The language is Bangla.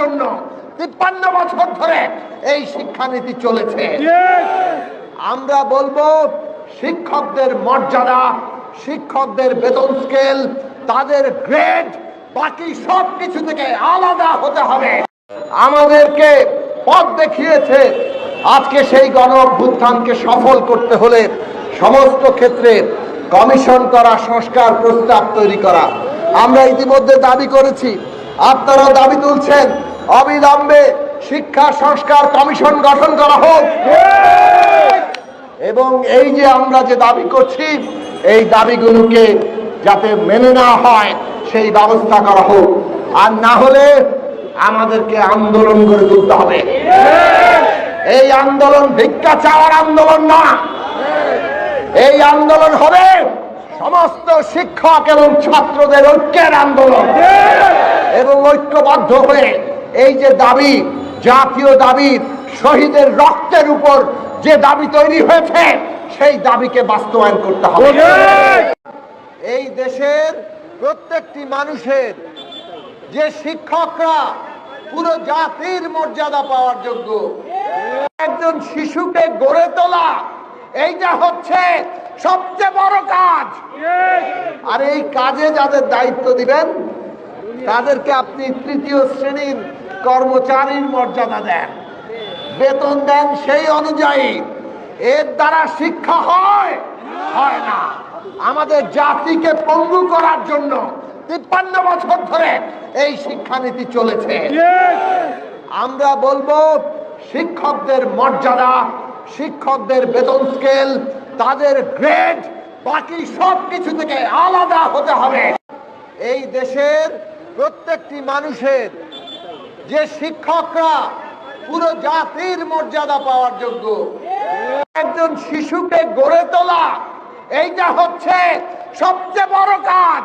জন্য তিপ্পান্ন বছর ধরে এই শিক্ষানীতি চলেছে। আমরা বলব, শিক্ষকদের মর্যাদা, শিক্ষকদের বেতন স্কেল তাদের গ্রেড বাকি সব কিছু থেকে আলাদা হতে হবে। আমাদেরকে পথ দেখিয়েছে আজকে সেই গণ অভ্যুত্থানকে সফল করতে হলে সমস্ত ক্ষেত্রে কমিশন করা, সংস্কার প্রস্তাব তৈরি করা। আমরা ইতিমধ্যে দাবি করেছি, আপনারা দাবি তুলছেন অবিলম্বে শিক্ষা সংস্কার কমিশন গঠন করা হোক। এবং এই যে আমরা যে দাবি করছি, এই দাবিগুলোকে যাতে মেনে না হয়, সেই ব্যবস্থা করা হোক। আর না হলে আমাদেরকে আন্দোলন করে তুলতে হবে। এই আন্দোলন ভিক্ষা চাওয়ার আন্দোলন না। এই আন্দোলন হবে সমস্ত শিক্ষক এবং ছাত্রদের ঐক্যের আন্দোলন। এবং ঐক্যবদ্ধ হয়ে এই যে দাবি জাতীয় দাবি শহীদের রক্তের উপর যে দাবি তৈরি হয়েছে সেই দাবিকে বাস্তবায়ন করতে হবে। এই দেশের প্রত্যেকটি মানুষের যে শিক্ষকরা পুরো জাতির মর্যাদা পাওয়ার যোগ্য একজন শিশুকে গড়ে তোলা এইটা হচ্ছে সবচেয়ে বড় কাজ। আর এই কাজে যাদের দায়িত্ব দিবেন তাদেরকে আপনি তৃতীয় শ্রেণির কর্মচারীর মর্যাদা দেন। বেতন দেন সেই অনুযায়ী। এর দ্বারা শিক্ষা হয় হয় না। আমাদের জাতিকে পঙ্গু করার জন্য তিপ্পান্ন বছর ধরে এই শিক্ষানীতি চলেছে। আমরা বলব, শিক্ষকদের মর্যাদা, শিক্ষকদের বেতন স্কেল, তাদের গ্রেড, বাকি সব কিছু থেকে আলাদা হতে হবে। এই দেশের প্রত্যেকটি মানুষের যে শিক্ষকরা পুরো জাতির মর্যাদা পাওয়ার যোগ্য। একজন শিশুকে গড়ে তোলা, এইটা হচ্ছে সবচেয়ে বড় কাজ।